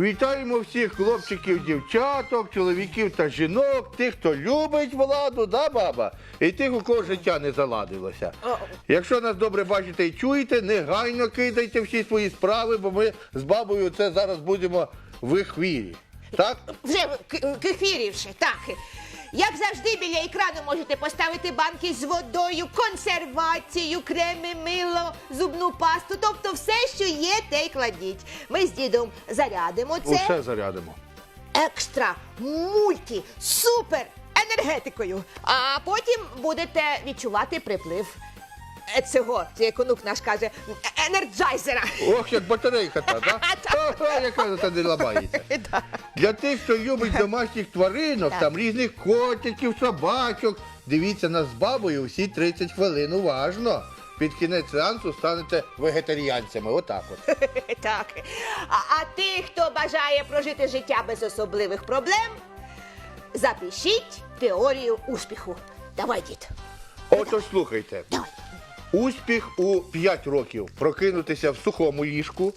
Вітаємо всіх хлопчиків, дівчаток, чоловіків та жінок, тих, хто любить владу, да, баба? І тих, у кого життя не заладилося. Якщо нас добре бачите і чуєте, негайно кидайте всі свої справи, бо ми з бабою це зараз будемо в ехвірі. Так? Вже к- кефірівши, так. Як завжди, біля екрану можете поставити банки з водою, консервацію, креми, мило, зубну пасту, тобто все, що є, те й кладіть. Ми з дідом зарядимо це Усе зарядимо. екстра, мульті, супер енергетикою. А потім будете відчувати приплив е, цього, як онук наш каже, е- енерджайзера. Ох, як батарейка та, да? Ага, яка та не ламається. Для тих, хто любить домашніх тваринок, Так. там різних котиків, собачок, дивіться нас з бабою всі 30 хвилин уважно. Під кінець сеансу станете вегетаріанцями. Отак от. Так. А, а тих, хто бажає прожити життя без особливих проблем, запишіть теорію успіху. Давай, дід. Отож, слухайте. Давай. Успіх у 5 років прокинутися в сухому ліжку.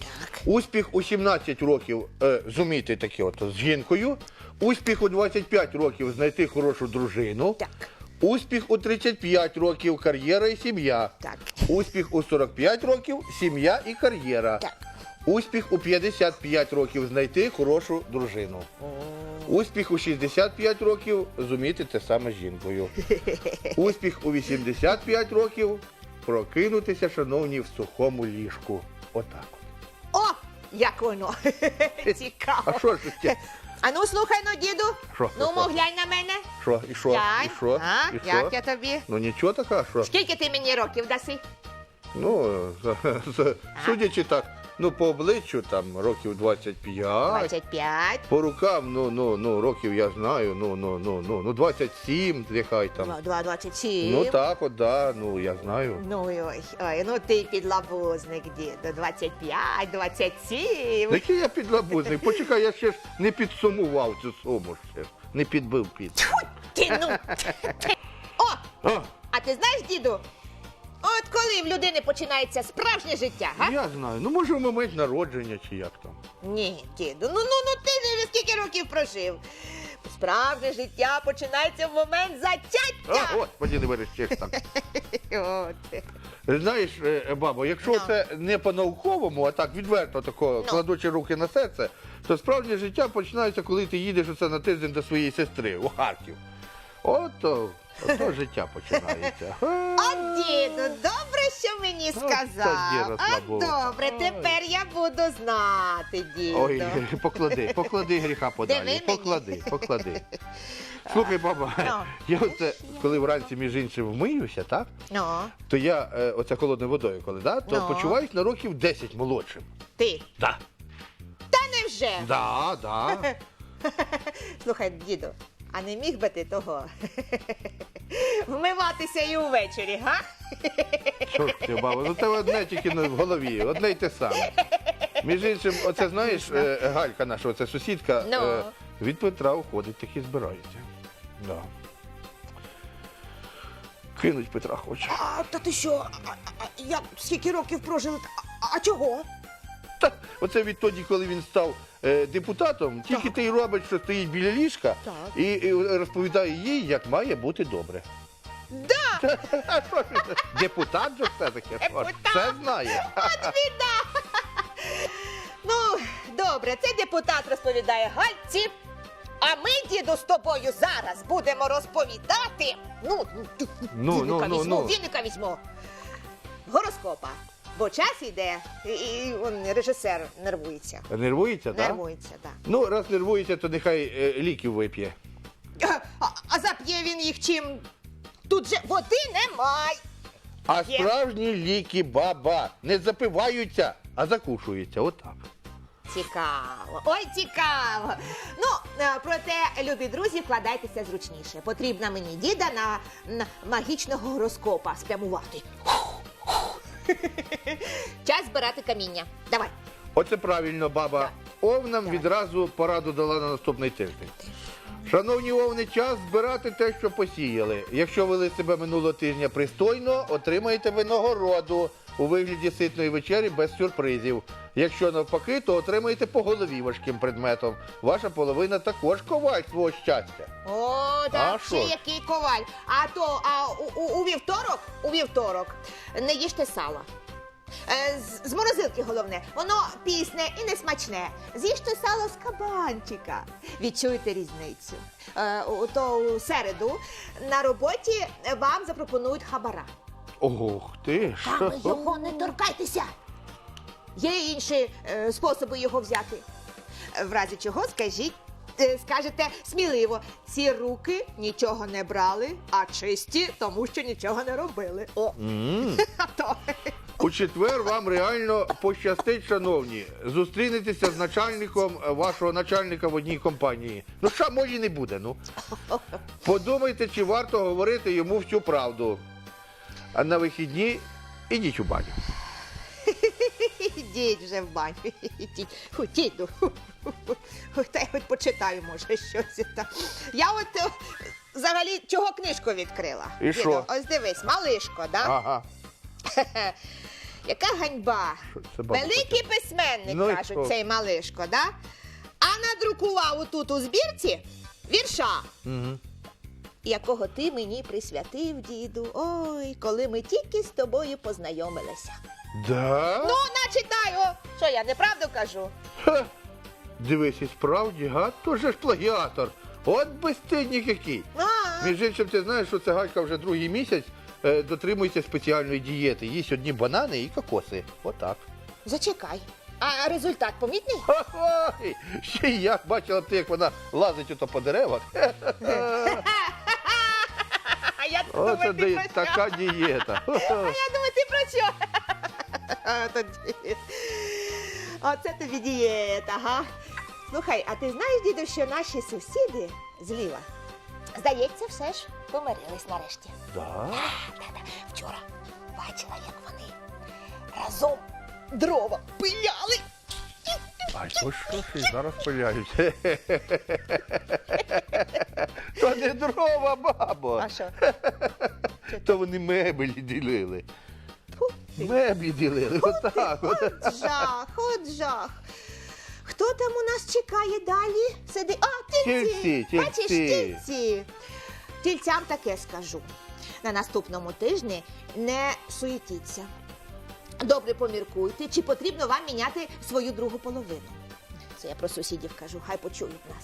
Успіх у 17 років е, зуміти таке от з жінкою. Успіх у 25 років знайти хорошу дружину. Так. Успіх у 35 років кар'єра і сім'я. Так. Успіх у 45 років сім'я і кар'єра. Так. Успіх у 55 років знайти хорошу дружину. Успіх у 65 років зуміти те саме з жінкою. Успіх у 85 років прокинутися, шановні, в сухому ліжку. Отак. О, як воно. Цікаво. А що ж таке? А ну слухай ну, діду. Шо, ну, шо, глянь на мене. Що? І що? Глянь. І що? А, І що? як я тобі? Ну нічого така, що? Скільки ти мені років даси? Ну, судячи так, ну по обличчю там років 25. 25. По рукам, ну, ну, ну, років я знаю, ну, ну, ну, ну, ну, 27, нехай там. Два- два- 27. Ну так, от, да, ну я знаю. Ну ой, ой, ну ти підлабузник, діду, 25, 27. Який я підлабузник? Почекай, я ще ж не підсумував цю суму ще. Не підбив під. Ти, ну, ти. О, А, а ти знаєш, діду, от коли в людини починається справжнє життя, га? я знаю. Ну може в момент народження чи як там. Ні, діду, ну ну ну ти вже скільки років прожив. Справжнє життя починається в момент А, зачаття. господи, не верещиш там. От. Знаєш, е, бабо, якщо Ну. це не по-науковому, а так відверто тако, Ну. кладучи руки на серце, то справжнє життя починається, коли ти їдеш оце на тиждень до своєї сестри у Харків. Ото, ото життя починається. А діду, добре, що мені От сказав. тоді А розслабовувався. добре, тепер я буду знати, діду. Ой, поклади, поклади гріха Диви подалі. мені. Поклади, поклади. Слухай, баба, Ну. я оце, коли вранці між іншим вмиюся, так? Ну, То я е, оце холодною водою, коли, да, то Ну. почуваюсь на років 10 молодшим. ти. Да. Та невже? Да, да. Слухай, діду, а не міг би ти того вмиватися і увечері, га? Що ж ти, баба? Ну тебе одне тільки в голові, одне й те саме. Між іншим, оце знаєш, е, Галька наша, оце сусідка, Ну. е, від Петра уходить, таки збирається. Да. Кинуть Петра хоче. А, та ти що? А, а, а, я скільки років прожив? А, а чого? Та, оце відтоді, коли він став е, депутатом, тільки ти й робить, що стоїть біля ліжка Так. і, і розповідає їй, як має бути добре. Да! Депутат же все-таки. Депутат. Все знає. Біда! Ну, добре, це депутат розповідає Гальці. А ми, діду, з тобою зараз будемо розповідати. Ну, Ну, віника ну, ну, візьму, ну. віника візьму. Гороскопа. Бо час іде, і, і он, режисер нервується. Нервується, так? Нервується, так. Ну, раз нервується, то нехай е, ліків вип'є. А, а зап'є він їх чим? Тут же води немає. А Є. справжні ліки баба не запиваються, а закушуються. Отак. Цікаво, ой, цікаво. Ну, е, проте, любі друзі, вкладайтеся зручніше. Потрібна мені діда на, на магічного гороскопа спрямувати. Час збирати каміння. Давай. Оце правильно, баба. Овнам відразу пораду дала на наступний тиждень. Шановні овни, час збирати те, що посіяли. Якщо вели себе минулого тижня пристойно, отримаєте винагороду у вигляді ситної вечері без сюрпризів. Якщо навпаки, то отримаєте по голові важким предметом. Ваша половина також коваль свого щастя. О, так, А ще що ж? який коваль. А то а у, у, у вівторок, у вівторок не їжте сало. Е, з, з морозилки головне, воно пісне і не смачне. З'їжте сало з кабанчика. Відчуєте різницю. Е, у, то у середу на роботі вам запропонують хабара. Ох ти ж. Саме його не торкайтеся. Є інші е, способи його взяти. Е, В разі чого скажіть, е, скажете сміливо, ці руки нічого не брали, а чисті, тому що нічого не робили. О, М. а то. У четвер вам реально пощастить, шановні. Зустрінетеся з начальником е, вашого начальника в одній компанії. Ну що, може, не буде, ну. Подумайте, чи варто говорити йому всю правду. А на вихідні ідіть у баню. Ідіть вже в баню. Ідіть. Ходіть. ну. Та я хоч почитаю, може, щось там. Я от е, взагалі чого книжку відкрила. І Діду, що? Ось дивись, малишко, да? Ага. Яка ганьба. Що це, бабуся, Великий письменник, Ну і кажуть, що? цей малишко, да? А надрукував отут у збірці вірша, Угу. Якого ти мені присвятив, діду. Ой, коли ми тільки з тобою познайомилися. Да? Ну, начитай, о! Що я неправду кажу? Ха. Дивись, і справді, гад, тоже ж плагіатор. От безстидник який. А, Між іншим, ти знаєш, що ця галька вже другий місяць е, дотримується спеціальної дієти. Їсть одні банани і кокоси. Отак. зачекай. А результат помітний? Ха-ха! Ще й як бачила б ти, як вона лазить ото по деревах. Я думаю, Оце ти де про що? така дієта. А я думаю, ти про що? Тоді. Оце тобі дієта, га? Слухай, а ти знаєш, діду, що наші сусіди зліва, здається, все ж помирились нарешті. Да? Та-та, Вчора бачила, як вони разом дрова пиляли. А то що ж і зараз пиляють? То не дрова, бабо. А що? То вони меблі ділили. Меблі ділили. Отак. от. От жах, от жах. Хто там у нас чекає далі? Сиди. А, тільці. Тільці, Бачиш, тільці. тільці. Тільцям таке скажу. На наступному тижні не суетіться. Добре поміркуйте, чи потрібно вам міняти свою другу половину. Це я про сусідів кажу, хай почують нас.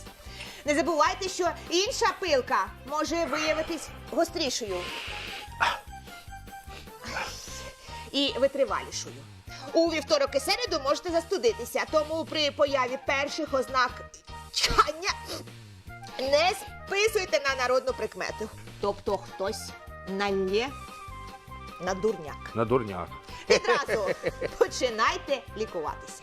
Не забувайте, що інша пилка може виявитись гострішою і витривалішою. У вівторок і середу можете застудитися, тому при появі перших ознак чхання не списуйте на народну прикмету. Тобто хтось налє на дурняк. На дурняк. Відразу починайте лікуватися.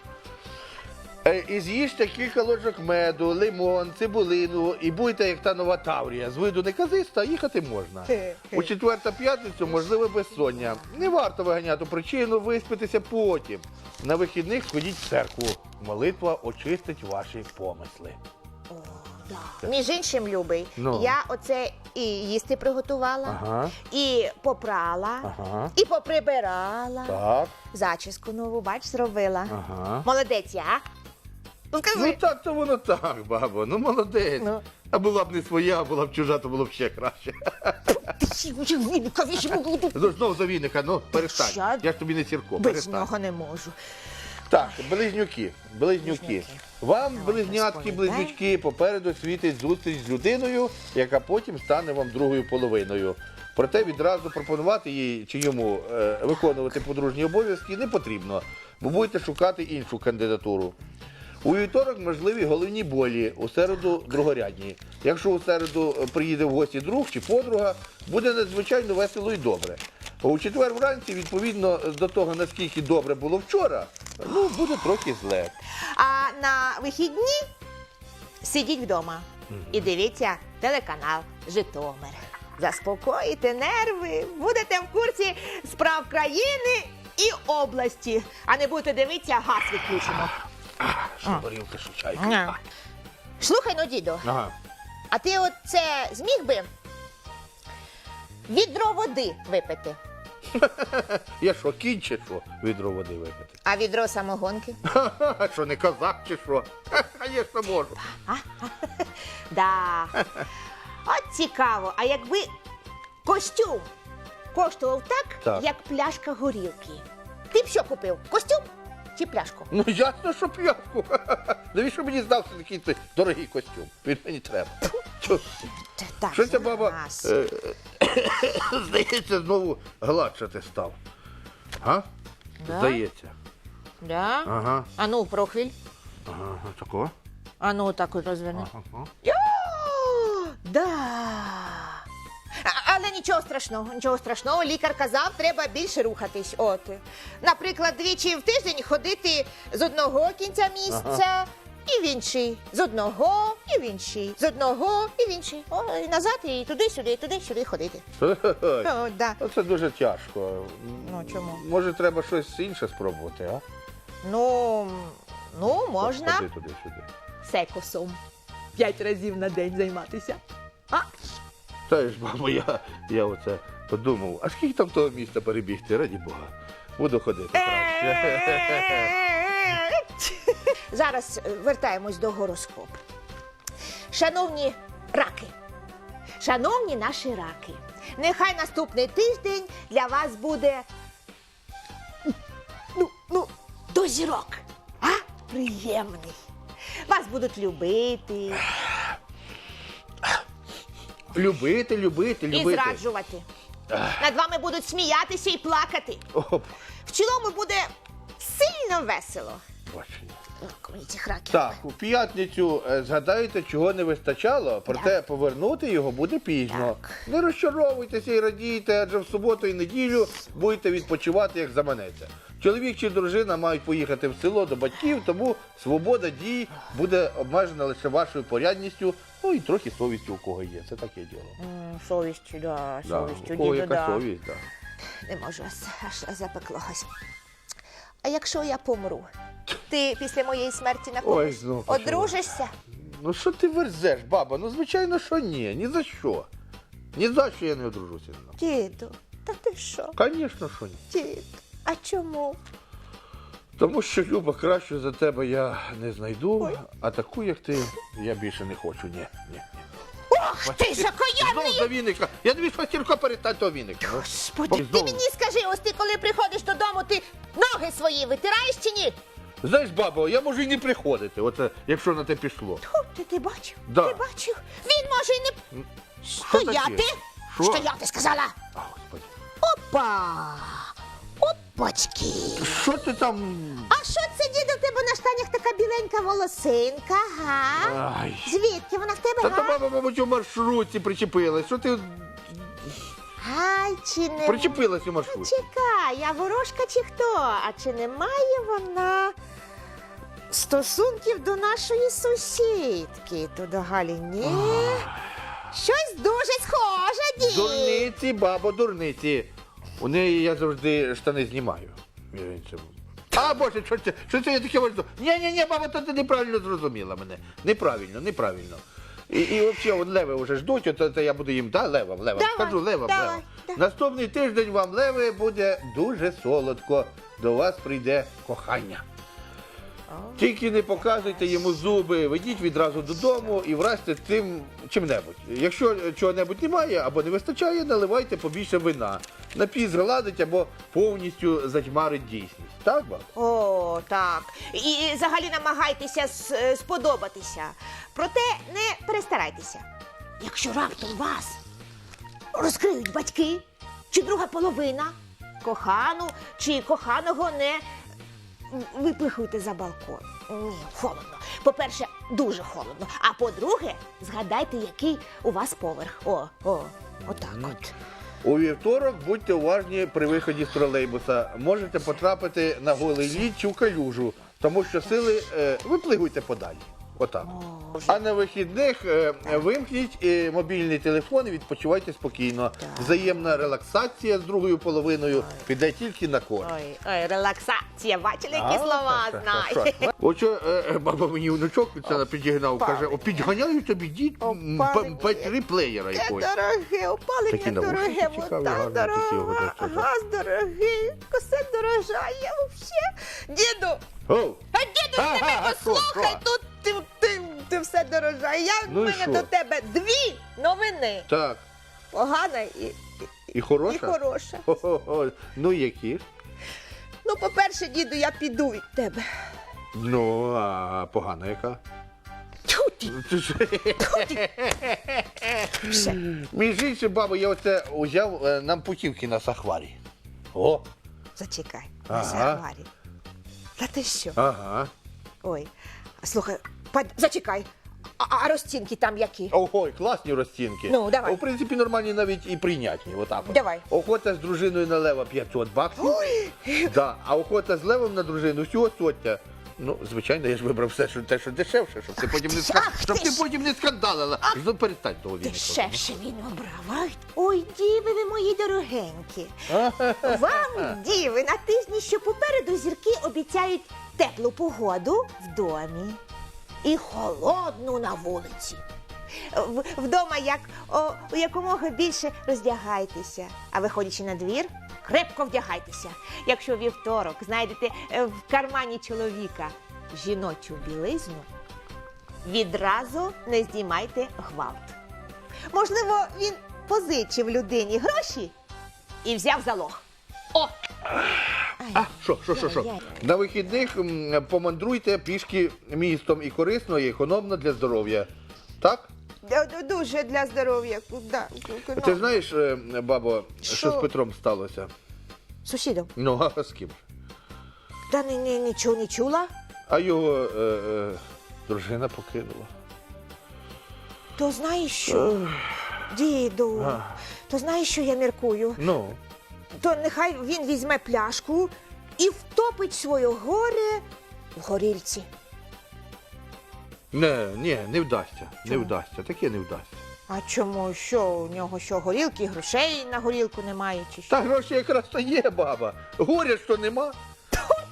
Е, І з'їжте кілька ложок меду, лимон, цибулину і будьте як та нова Таврія. З виду неказиста їхати можна. У четвер та п'ятницю можливе безсоння. Не варто виганяти причину, виспитися потім. На вихідних сходіть в церкву. Молитва очистить ваші помисли. Між іншим, любий, Ну. я оце і їсти приготувала, Ага. і попрала, Ага. і поприбирала. Так. Зачіску нову, бач, зробила. Ага. Молодець, я. Ну, Ну скажи. так то воно так, бабо. Ну молодець. Ну. А була б не своя, а була б чужа, то було б ще краще. Ти. Ну, Знов за віника, ну перестань. Ща- Я ж тобі не сірко, Без перестань. нього не можу. Так, близнюки. Близнюки. Вам, Давай, близнятки, розповідай. близнючки, попереду світить зустріч з людиною, яка потім стане вам другою половиною. Проте відразу пропонувати їй чи йому е, виконувати подружні обов'язки не потрібно, бо будете шукати іншу кандидатуру. У вівторок можливі головні болі, у середу другорядні. Якщо у середу е, приїде в гості друг чи подруга, буде надзвичайно весело і добре. У четвер вранці, відповідно до того, наскільки добре було вчора, ну буде трохи зле. А на вихідні сидіть вдома і дивіться телеканал Житомир. Заспокоїте нерви, будете в курсі справ країни і області, а не будете дивитися, газ відключено. Що горілка, що чайка. Ня. Слухай, ну, діду, Ага. А ти от це зміг би відро води випити, Я що, кінь чи що відро води випити? а відро самогонки? Ха-ха, Що не козак чи що? Ха, Звісно, можу. Да. От цікаво, а якби костюм коштував так, Так. як пляшка горілки. Ти б що купив? Костюм чи пляшку? Ну ясно, що п'явку. Навіщо мені здався такий ти дорогий костюм? Він мені треба. Чо? Та так, Що ця баба, е, здається, знову гладшати став. А? Да? Здається. Да? Ага. А ну, прохвіль. Ага. Такого? А ну, так от розверни. Ага. Йо! Да. Нічого страшного, нічого страшного. Лікар казав, треба більше рухатись. От. Наприклад, двічі в тиждень ходити з одного кінця місця і в інший. З одного і в інший. З одного і в інший. О, і назад, і туди-сюди, і туди-сюди ходити. О, да. Це дуже тяжко. Ну, чому? Може, треба щось інше спробувати, а? Ну, ну, можна Ходи туди сюди. секосом. П'ять разів на день займатися. А? Та ж, бабо, я, я оце подумав, а скільки там того міста перебігти, раді Бога. Буду ходити краще. Зараз е, вертаємось до гороскопу. Шановні раки, шановні наші раки, нехай наступний тиждень для вас буде ну, ну, до зірок, а? Приємний. Вас будуть любити Любити, любити, любити. і зраджувати. Над вами будуть сміятися і плакати. Оп, В цілому буде сильно весело. бачення. Раків. Так, у п'ятницю е, згадайте, чого не вистачало, проте повернути його буде пізно. Так. Не розчаровуйтеся і радійте, адже в суботу і неділю будете відпочивати, як заманеться. Чоловік чи дружина мають поїхати в село до батьків, тому свобода дій буде обмежена лише вашою порядністю, ну і трохи совістю у кого є. Це таке діло. М, Совістю, да, Да, совістю, у кого діду, яка да. совість, да. Не можу, аж, аж. А якщо я помру, ти після моєї смерті на Ой, когось знову почала. одружишся? Ну що ти верзеш, баба? Ну звичайно, що ні, ні за що. Ні за що я не одружуся. Діду, та ти що? Звісно, що ні. Дід, а чому? Тому що Люба краще за тебе я не знайду, Ой. а таку, як ти, я більше не хочу. Ні, ні. Ох, ти Знов закоянний! до віника. Я тобі шватірко перестань того віника. ну. Господи, ти Знову. мені скажи, ось ти коли приходиш додому, ти ноги свої витираєш чи ні? Знаєш, бабо, я можу і не приходити, от, е, якщо на те пішло. Тьфу, ти, ти бачив? Да. Ти бачив? Він може й не Що стояти. Що? Стояти, сказала. А, Господи. Опа! Опачки! Що ти там? А що це, діду, в тебе на штанях така біленька волосинка, га? Ай. Звідки вона в тебе, Та то га? баба, мабуть, у маршрутці причепилась. Що ти Ай, чи не... причепилась у маршрутці? Чекай, а ворожка чи хто? А чи не має вона стосунків до нашої сусідки? То до Галі ні? Щось дуже схоже, дід. Дурниці, бабо, дурниці. У неї я завжди штани знімаю. Це- А, Боже, що це, що це я таке можу? Ні, ні, ні, баба, то ти неправильно зрозуміла мене. Неправильно, неправильно. І, і взагалі, от леви вже ждуть, от, от я буду їм, да, левам, левам, Давай, скажу левам, давай, левам. да. Наступний тиждень вам леви буде дуже солодко. До вас прийде кохання. Тільки не показуйте йому зуби, ведіть відразу додому і вразьте цим чим-небудь. Якщо чого-небудь немає або не вистачає, наливайте побільше вина. Напій згладить або повністю затьмарить дійсність. Так, баб? О, так. І взагалі намагайтеся с- сподобатися. Проте не перестарайтеся. Якщо раптом вас розкриють батьки чи друга половина, кохану чи коханого не випихуйте за балкон. Ні, холодно. По-перше, дуже холодно. А по-друге, згадайте, який у вас поверх. О, о, отак от. У вівторок будьте уважні при виході з тролейбуса. Можете потрапити на голий лід чи в калюжу, тому що сили е, виплигуйте подалі. Отак. А на вихідних е, вимкніть е, мобільний телефон і відпочивайте спокійно. Взаємна релаксація з другою половиною піде тільки на користь. Ой, ой, релаксація, бачили, які слова знає. так. Е, баба мені внучок це підігнав, каже, о, підганяю тобі дід м, п- п- три плеєра якось. дороге, опалення дороге, цікаві, вода гарні такі, дорога, газ дорогий, все дорожає вообще. Діду, а діду, Ага, тебе а що, послухай, що? тут ти, ти, ти все дорожає. Я Ну в і мене що? до тебе дві новини. так. Погана і, і, І хороша? і хороша. Хо-хо-хо. Ну які? Ну, по-перше, діду, я піду від тебе. Ну, а погана яка? Тьфу ти, Це все. Між іншим, баба, я оце взяв е, нам путівки на сахварі. О, Зачекай, Ага. на Сахварі. Та ти що? ага. Ой, слухай, пад... зачекай. А, а розцінки там які? Ого, класні розцінки. Ну, давай. В принципі, нормальні навіть і прийнятні. Отак. от. Давай. Охота з дружиною на лева 500 баксів. Ой, Да. А охота з левом на дружину всього сотня. Ну, звичайно, я ж вибрав все, що те, що дешевше, щоб ти потім не ска... ах щоб ти ти ж. потім не скандалила. Ну, перестань того віника. дешевше він обрав. Ай, Ой, діви ви мої дорогенькі. Вам, діви, на тижні, що попереду зірки обіцяють теплу погоду в домі і холодну на вулиці. В- Вдома як о, у якомога більше роздягайтеся, а виходячи на двір, крепко вдягайтеся. Якщо вівторок знайдете е, в кармані чоловіка жіночу білизну, відразу не знімайте гвалт. Можливо, він позичив людині гроші і взяв залог. О! Що, що, що, що? На вихідних м, помандруйте пішки містом і корисно, і економно для здоров'я. Так? Дуже для здоров'я. Да. Ти знаєш, е, бабо, що? Що? з Петром сталося? Сусідом. Ну, а з ким? Та ні, ні, нічого не чула. А його е, е, дружина покинула. То знаєш що? Діду, А. то знаєш, що я міркую? Ну, То нехай він візьме пляшку і втопить своє горе в горільці. не, ні, не вдасться. Не вдасться, таке не вдасться. А чому? Що у нього що, горілки, грошей на горілку немає? Чи що? Та гроші якраз то є, баба. Горя що нема.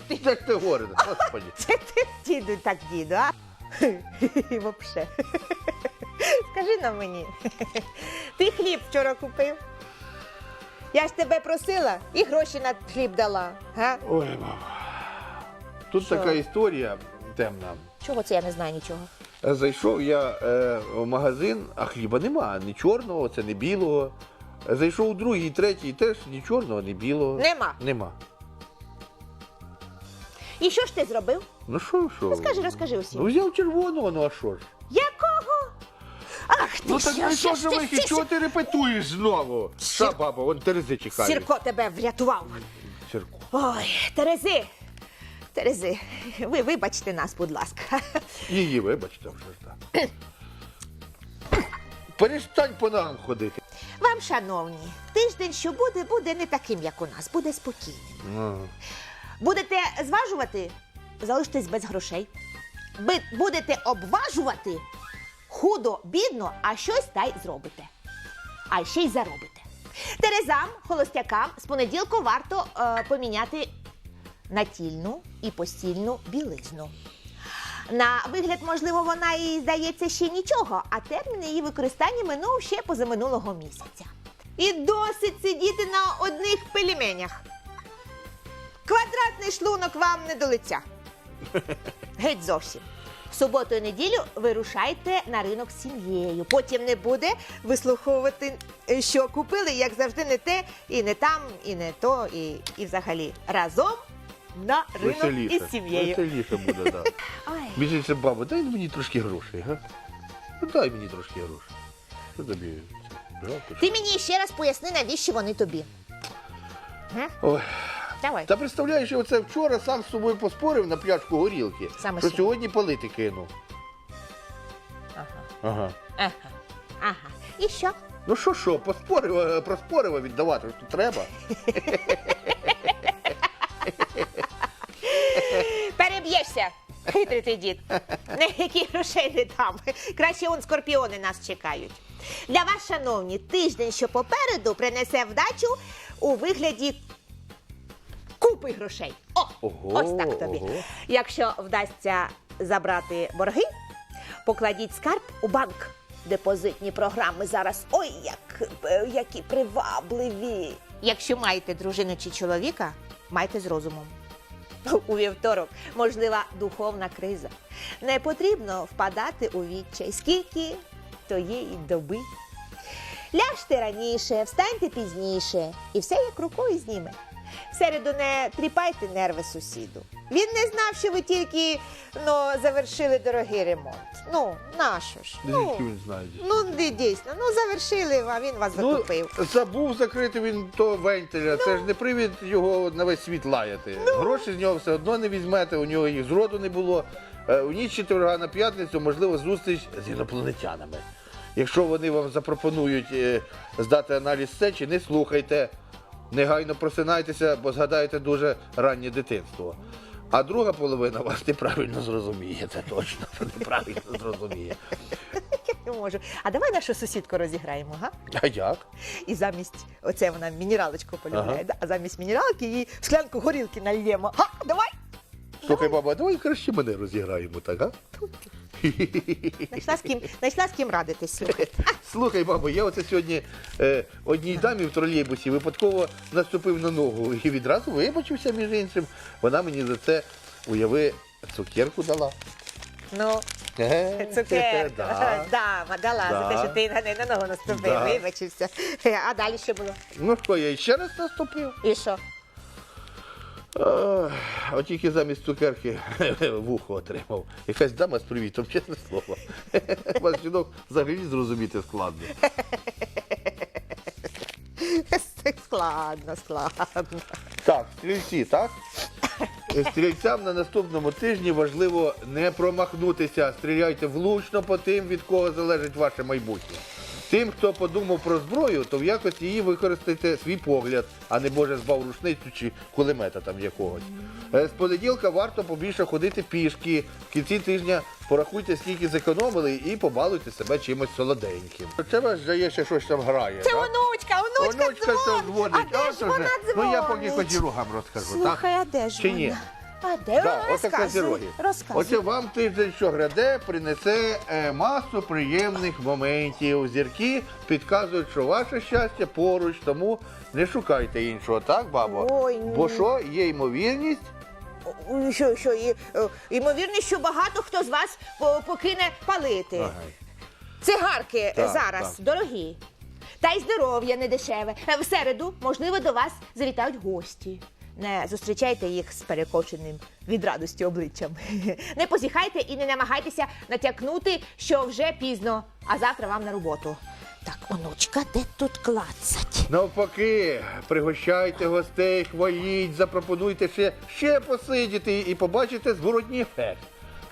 Як ти горе, господи. Це ти, діду, так, діду, а? Вообще. Скажи на мені, ти хліб вчора купив? Я ж тебе просила і гроші на хліб дала. Га? Ой, баба. Тут Що? така історія темна. Чого це я не знаю нічого? Е, Зайшов я е, в магазин, а хліба нема, ні чорного, це не білого. Е, Зайшов у другий, третій, теж ні чорного, ні білого. Нема. Нема. І що ж ти зробив? Ну що, що? Розкажи, розкажи Ну усім. взяв червоного, ну а що ж? Якого? Ах ти Ну так ну що ж ти, вихід, чого ти репетуєш знову? Ша, баба, вон Терези чекає. Сірко тебе врятував. Сірко. Ой, Терези. Терези, ви вибачте нас, будь ласка. Її, вибачте, вже так. Перестань по ногам ходити. Вам, шановні, тиждень, що буде, буде не таким, як у нас, буде спокійним. Ну, Будете зважувати, залиштесь без грошей. Би- будете обважувати худо, бідно, а щось та й зробите. А ще й заробите. Терезам, холостякам з понеділку варто е, поміняти натільну і постільну білизну. На вигляд, можливо, вона і здається ще нічого, а термін її використання минув ще позаминулого місяця. І досить сидіти на одних пельменях. Квадратний шлунок вам не до лиця. Геть зовсім. В суботу і неділю вирушайте на ринок з сім'єю. Потім не буде вислуховувати, е, що купили, як завжди, не те, і не там, і не то, і, і взагалі разом на ринок веселіше. із сім'єю. Веселіше буде, так. Біжиться, баба, дай мені трошки грошей, га? Ну дай мені трошки грошей. Що тобі? Жалко? Ти мені ще раз поясни, навіщо вони тобі. Ой. Давай. Та представляєш, оце вчора сам з собою поспорив на пляшку горілки, Саме що що? сьогодні палити кинув. Ага. Ага. Ага. Ага. І що? Ну що, що, поспорив, е, проспорив а віддавати, що треба. Переб'єшся. хитрий дід. Ніяких грошей не дам. Краще он скорпіони нас чекають. Для вас, шановні, тиждень, що попереду, принесе вдачу у вигляді купи грошей. О, Ого, ось так тобі. ого. Якщо вдасться забрати борги, покладіть скарб у банк. Депозитні програми зараз ой, як, е, які привабливі. Якщо маєте дружину чи чоловіка, майте з розумом. У вівторок можлива духовна криза. Не потрібно впадати у відчай. Скільки тієї доби. Ляжте раніше, встаньте пізніше, і все як рукою зніме. В середу не тріпайте нерви сусіду. Він не знав, що ви тільки ну, завершили дорогий ремонт. Ну, нащо ж? Ну, Звідки він знає? ну ди- дійсно, ну завершили, а він вас Ну, закупив. забув закрити він того вентиля. Це ж не привід його на весь світ лаяти. Гроші з нього все одно не візьмете, у нього їх зроду не було. Е, У ніч четверга на п'ятницю можливо зустріч з інопланетянами. Якщо вони вам запропонують е, здати аналіз сечі, не слухайте. Негайно просинайтеся, бо згадаєте дуже раннє дитинство. А друга половина вас неправильно зрозуміє, це точно неправильно зрозуміє. Я не можу. А давай нашу сусідку розіграємо, га? А як? І замість оце вона мінералочку полюбляє, да? а замість мінералки їй в склянку горілки нальємо. Га, давай! Слухай, баба, давай краще мене розіграємо, так, а? Знайшла з ким, знайшла з ким радитись, слухай. Слухай, бабо, я оце сьогодні е, одній дамі в тролейбусі випадково наступив на ногу і відразу вибачився між іншим. Вона мені за це, уяви, цукерку дала. Ну, Е, да. Дама дала за те, Да. що ти на неї на ногу наступив, Да. вибачився. А далі що було? Ну що, я ще раз наступив. І що? А, От тільки замість цукерки вухо отримав. Якась дама з привітом, чесне слово. Вас жінок взагалі зрозуміти складно. Складно, складно. Так, стрільці, так? Стрільцям на наступному тижні важливо не промахнутися. Стріляйте влучно по тим, від кого залежить ваше майбутнє. Тим, хто подумав про зброю, то в якості її використайте свій погляд, а не боже збав рушницю чи кулемета там якогось. Е, З понеділка варто побільше ходити пішки. В кінці тижня порахуйте, скільки зекономили, і побалуйте себе чимось солоденьким. Тебе ж дає ще щось там грає. Це так? онучка, онучка, Онучка дзвонить. А де ж вона Ну я поки дзвонить? козірогам розкажу, так? Слухай, а де ж Чи вона? ні? А де? Да, оце козіроги. розказуй. Оце вам тиждень, що гряде, принесе е, масу приємних моментів. Зірки підказують, що ваше щастя поруч, тому не шукайте іншого, так, бабо? Ой, ні. Бо що, є ймовірність? О, Що, що, і, е, ймовірно, що багато хто з вас по- покине палити. Цигарки е, Так, зараз так. дорогі. Та й здоров'я не дешеве. Е, В середу, можливо, до вас завітають гості. Не зустрічайте їх з перекоченим від радості обличчям. Не позіхайте і не намагайтеся натякнути, що вже пізно, а завтра вам на роботу. Так, онучка, де тут клацать? Навпаки, пригощайте гостей, хваліть, запропонуйте ще, ще посидіти і побачите зворотній ефект.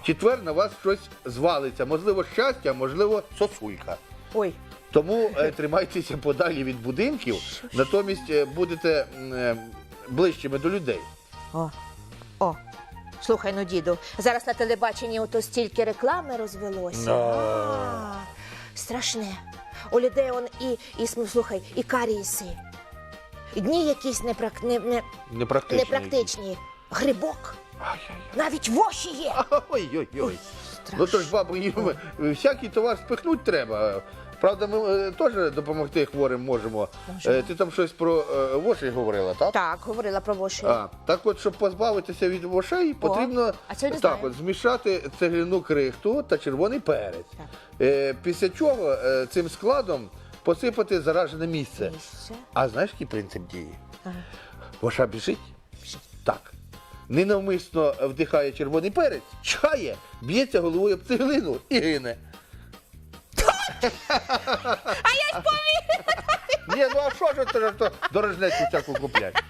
В четвер на вас щось звалиться, можливо, щастя, можливо, сосулька. Ой, Тому е, тримайтеся подалі від будинків, натомість е, будете м, е, ближчими до людей. О, о. Слухай, ну, діду, зараз на телебаченні ото стільки реклами розвелося. А, страшне. У людей он і, і см- слухай, і каріси. Дні якісь непрак... не, не, Непрактичні. непрактичні. Грибок. Ай-яй-яй. Навіть воші є. Ой-ой-ой. Ну то ж, бабу, їм всякий товар спихнуть треба. Правда, ми е, теж допомогти хворим можемо. Е, Ти там щось про е, вошей говорила, так? Так, говорила про воші. А, так от, щоб позбавитися від вошей, потрібно а це я не так, знаю. от, змішати цегляну крихту та червоний перець. Так. Е, після чого е, цим складом посипати заражене місце. Місце. А знаєш, який принцип дії? Ага. Воша біжить? Біжить. Так. Ненавмисно вдихає червоний перець, чає, б'ється головою об цеглину і гине. А я ж повірила. Ні, ну а що ж ти ж то дорожнецьку всяку куплять?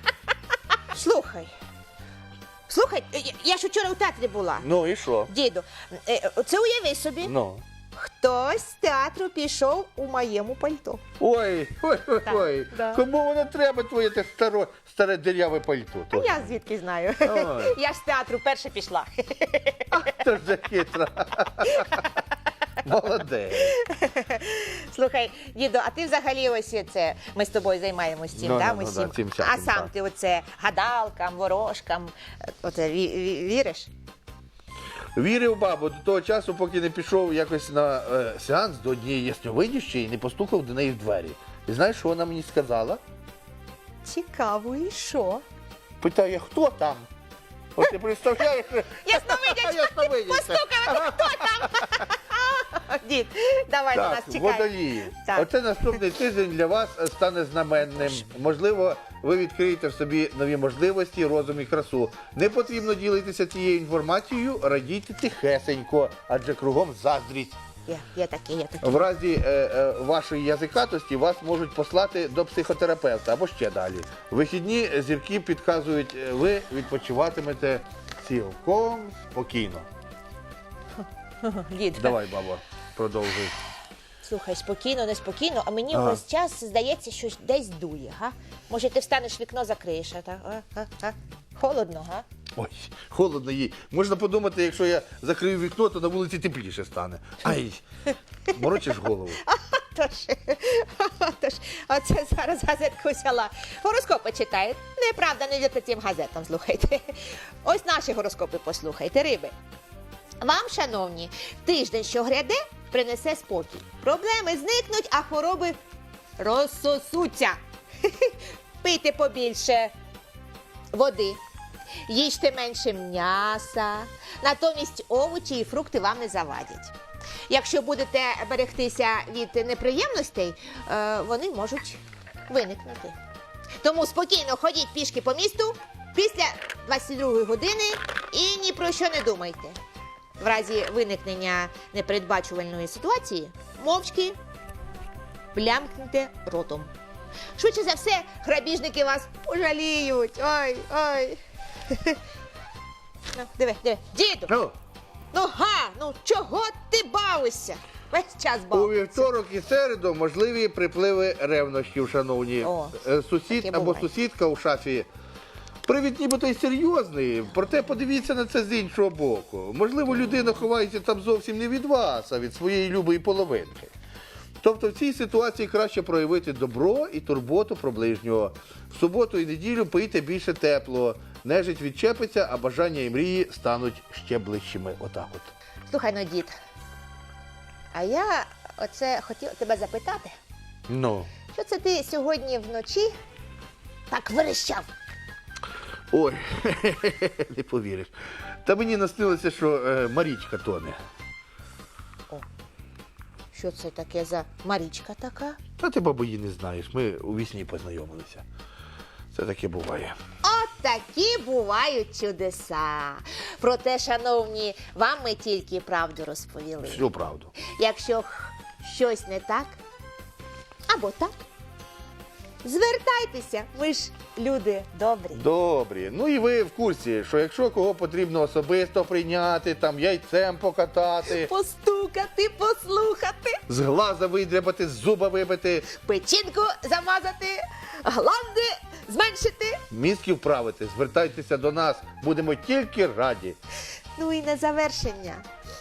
Слухай. Слухай, я, я ж вчора у театрі була. Ну і що? Діду, е, це уяви собі. Ну. Хтось з театру пішов у моєму пальто. Ой, ой, ой, Так, ой. да. Кому воно треба, твоє те старо, старе деряве пальто? А я звідки знаю? Ой. Я ж з театру перша пішла. Ти ж хитра. Молодець. Слухай, діду, а ти взагалі ось це ми з тобою займаємось цим, Ну, да? ну, ми ну, всім. а сам так. ти оце гадалкам, ворожкам, е, оце ві- ві- віриш? Вірив бабу до того часу, поки не пішов якось на е, сеанс до однієї ясновидящої і не постукав до неї в двері. І знаєш, що вона мені сказала? Цікаво, і що? Питає, хто там? От ти представляєш? Ясновидячка, постукала, хто там? Дід, давай на нас чекай. водолії. Так. Оце наступний тиждень для вас стане знаменним. Можливо, ви відкриєте в собі нові можливості, розум і красу. Не потрібно ділитися цією інформацією, радійте тихесенько, адже кругом заздрість. Є, є таке, є таке. В разі е, е, вашої язикатості вас можуть послати до психотерапевта або ще далі. Вихідні зірки підказують, е, ви відпочиватимете цілком спокійно. Дід, Давай, баба, продовжуй. слухай, спокійно, неспокійно, а мені Ага. час здається, що десь дує, га? Може, ти встанеш вікно закриєш, а так? А, а, а? Холодно, га? Ой, холодно їй. Можна подумати, якщо я закрию вікно, то на вулиці тепліше стане. Ай, морочиш голову. Тож, тож, оце зараз газетку взяла. Гороскопи читає. Неправда, не вірте цим газетам, слухайте. Ось наші гороскопи послухайте, риби. Вам, шановні, тиждень, що гряде, принесе спокій. Проблеми зникнуть, а хвороби розсосуться. Пийте побільше води, їжте менше м'яса, натомість овочі і фрукти вам не завадять. Якщо будете берегтися від неприємностей, е, вони можуть виникнути. Тому спокійно ходіть пішки по місту після 22 години і ні про що не думайте. В разі виникнення непередбачувальної ситуації мовчки плямкньте ротом. Швидше за все, грабіжники вас пожаліють. Ой, ой. Ну, диви, диви. Діду, Ну, ну га, ну чого ти бавишся? Весь час у вівторок і середу можливі припливи ревнощів, шановні. О, Е, Сусід або буває. сусідка у шафі. Привід нібито й серйозний, проте подивіться на це з іншого боку. Можливо, людина ховається там зовсім не від вас, а від своєї любої половинки. Тобто в цій ситуації краще проявити добро і турботу про ближнього. В суботу і неділю пийте більше теплого, нежить відчепиться, а бажання і мрії стануть ще ближчими. Отак от. Слухай, ну, дід, а я оце хотіла тебе запитати, Ну. що це ти сьогодні вночі так верещав? Ой, не повіриш. Та мені наснилося, що е, Марічка тоне. Що це таке за Марічка така? Та ти, бабу, її не знаєш. Ми у вісні познайомилися. Це таке буває. От такі бувають чудеса. Проте, шановні, вам ми тільки правду розповіли. Всю правду. Якщо х- щось не так або так, звертайтеся, ми ж люди добрі. Добрі. Ну і ви в курсі, що якщо кого потрібно особисто прийняти, там яйцем покатати, Постукати, послухати, з глаза видряпати, з зуба вибити, печінку замазати, гланди зменшити. мізки вправити, звертайтеся до нас. Будемо тільки раді. Ну і на завершення.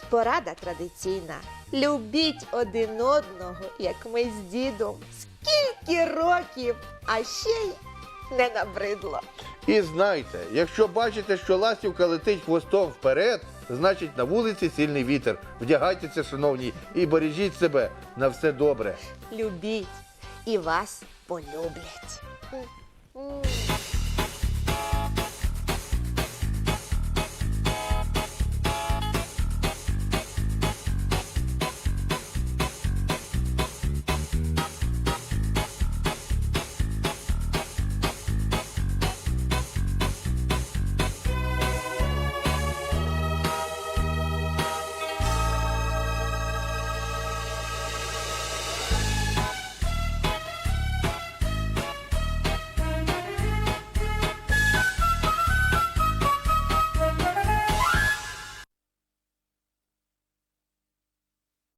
Порада традиційна. Любіть один одного, як ми з дідом. Скільки років, а ще й не набридло. І знайте, якщо бачите, що ластівка летить хвостом вперед, значить на вулиці сильний вітер. Вдягайтеся, шановні, і бережіть себе на все добре. Любіть і вас полюблять.